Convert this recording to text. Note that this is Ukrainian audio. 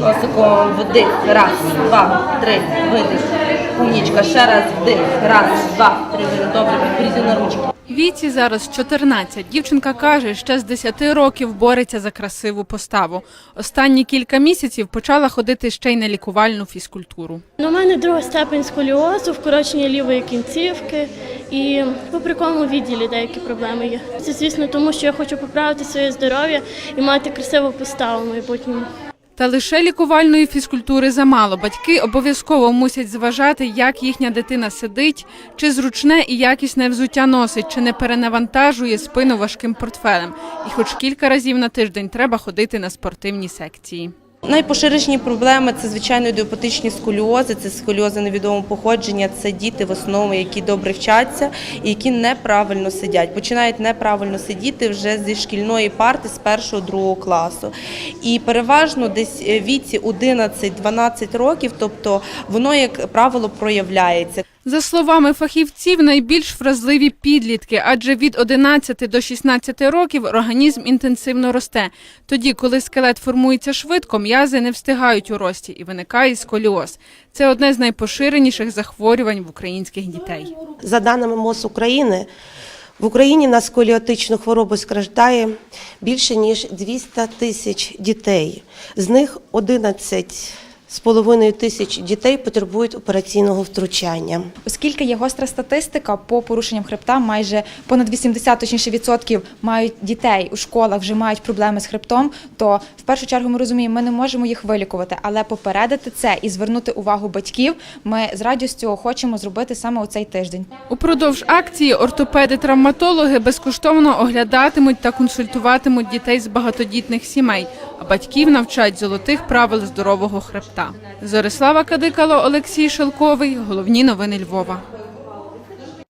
Носиком вдих. Раз, два, три, видих. Умнічка. Ще раз вдих. Раз, два, три, видих. Добре, підберіть на ручки. Віці зараз 14. Дівчинка каже, ще з 10 років бореться за красиву поставу. Останні кілька місяців почала ходити ще й на лікувальну фізкультуру. Ну, у мене друга степень сколіозу, вкорочення лівої кінцівки і по прикому відділі деякі проблеми є. Це, звісно, тому що я хочу поправити своє здоров'я і мати красиву поставу в майбутньому. Та лише лікувальної фізкультури замало. Батьки обов'язково мусять зважати, як їхня дитина сидить, чи зручне і якісне взуття носить, чи не перенавантажує спину важким портфелем. І хоч кілька разів на тиждень треба ходити на спортивні секції. Найпоширеніші проблеми це звичайно ідіопатичні сколіози, це сколіози невідомого походження. Це діти в основному, які добре вчаться і які неправильно сидять. Починають неправильно сидіти вже зі шкільної парти з першого другого класу. І переважно десь е, віці 11-12 років, тобто воно як правило проявляється. За словами фахівців, найбільш вразливі підлітки, адже від 11 до 16 років організм інтенсивно росте. Тоді, коли скелет формується швидко, м'язи не встигають у рості і виникає сколіоз. Це одне з найпоширеніших захворювань в українських дітей. За даними МОЗ України, в Україні на сколіотичну хворобу страждає більше ніж 200 тисяч дітей. З них 11 з половиною тисяч дітей потребують операційного втручання. Оскільки є гостра статистика по порушенням хребта, майже понад 80 точніше відсотків мають дітей у школах, вже мають проблеми з хребтом, то в першу чергу ми розуміємо, ми не можемо їх вилікувати, але попередити це і звернути увагу батьків. Ми з радістю хочемо зробити саме у цей тиждень. Упродовж акції ортопеди-травматологи безкоштовно оглядатимуть та консультуватимуть дітей з багатодітних сімей, а батьків навчать золотих правил здорового хребта. Зорислава Кадикало, Олексій Шелковий. Головні новини Львова.